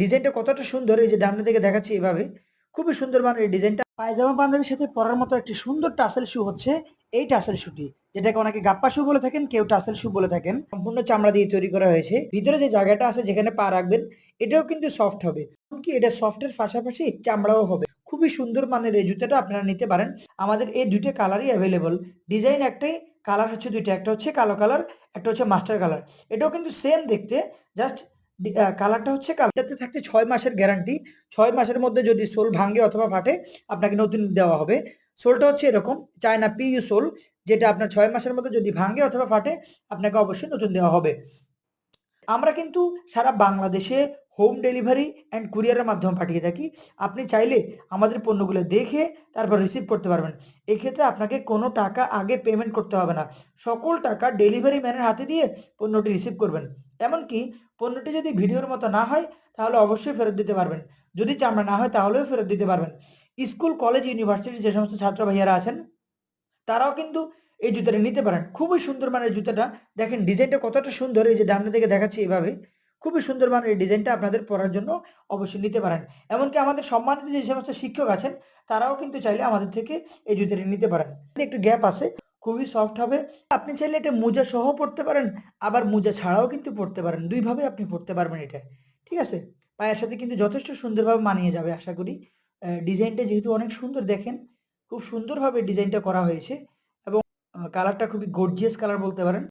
ডিজাইনটা কতটা সুন্দর, এই যে ডামনে থেকে দেখাচ্ছি এভাবে। খুবই সুন্দর মানের এই ডিজাইনটা। পায়জামা পাঞ্জাবির সাথে পরার মতো একটি সুন্দর টাসেল শু হচ্ছে এই টাসেল শুটি যেটাকে অনেকে গাপ্পা শু বলে থাকেন, কেউ টাসেল শু বলে থাকেন। সম্পূর্ণ চামড়া দিয়ে তৈরি করা হয়েছে। ভিতরে যে জায়গাটা আছে যেখানে পা রাখবেন, এটাও কিন্তু সফট হবে। কি এটা সফটের পাশাপাশি চামড়াও হবে। খুবই সুন্দর মানের এই জুতাটা আপনারা নিতে পারেন। আমাদের এই দুইটা কালারই অ্যাভেলেবল ডিজাইন একটাই কালার হচ্ছে দুইটা। একটা হচ্ছে কালো কালার একটা হচ্ছে মাস্টার কালার এটাও কিন্তু সেম দেখতে জাস্ট কালারটা হচ্ছে কালারটাতে থাকছে ছয় মাসের গ্যারান্টি ছয় মাসের মধ্যে যদি সোল ভাঙে অথবা ফাটে, আপনাকে নতুন দেওয়া হবে। সোলটা হচ্ছে এরকম, চায়না পিইউ সোল, যেটা আপনার ছয় মাসের মধ্যে যদি ভাঙে অথবা ফাটে, আপনাকে অবশ্যই নতুন দেওয়া হবে। আমরা কিন্তু সারা বাংলাদেশে হোম ডেলিভারি অ্যান্ড কুরিয়ারের মাধ্যমে পাঠিয়ে থাকি। আপনি চাইলে আমাদের পণ্যগুলো দেখে তারপর রিসিভ করতে পারবেন। এক্ষেত্রে আপনাকে কোনো টাকা আগে পেমেন্ট করতে হবে না। সকল টাকা ডেলিভারি ম্যানের হাতে দিয়ে পণ্যটি রিসিভ করবেন। এমনকি পণ্যটি যদি ভিডিওর মতো না হয়, তাহলে অবশ্যই ফেরত দিতে পারবেন। যদি চামড়া না হয়, তাহলেও ফেরত দিতে পারবেন। স্কুল, কলেজ ইউনিভার্সিটির যে সমস্ত ছাত্র ভাইয়ারা আছেন, তারাও কিন্তু এই জুতাটা নিতে পারেন। খুবই সুন্দর মানের জুতাটা। দেখেন ডিজাইনটা কতটা সুন্দর। এই যে ডামনে থেকে দেখাচ্ছি এভাবে। খুবই সুন্দর মানের এই ডিজাইনটা আপনাদের পরার জন্য অবশ্যই নিতে পারেন। এমনকি আমাদের সম্মানিত যে সমস্ত শিক্ষক আছেন, তারাও কিন্তু চাইলে আমাদের থেকে এই জুতাটি নিতে পারেন। একটু গ্যাপ আছে, খুবই সফট হবে। আপনি চাইলে এটা মোজা সহ পড়তে পারেন, আবার মোজা ছাড়াও কিন্তু পড়তে পারেন। দুইভাবে আপনি পড়তে পারবেন এটা। ঠিক আছে? পায়ের সাথে কিন্তু যথেষ্ট সুন্দরভাবে মানিয়ে যাবে, আশা করি। ডিজাইনটা যেহেতু অনেক সুন্দর দেখেন, খুব সুন্দরভাবে ডিজাইনটা করা হয়েছে এবং কালারটা খুবই গর্জিয়াস কালার বলতে পারেন।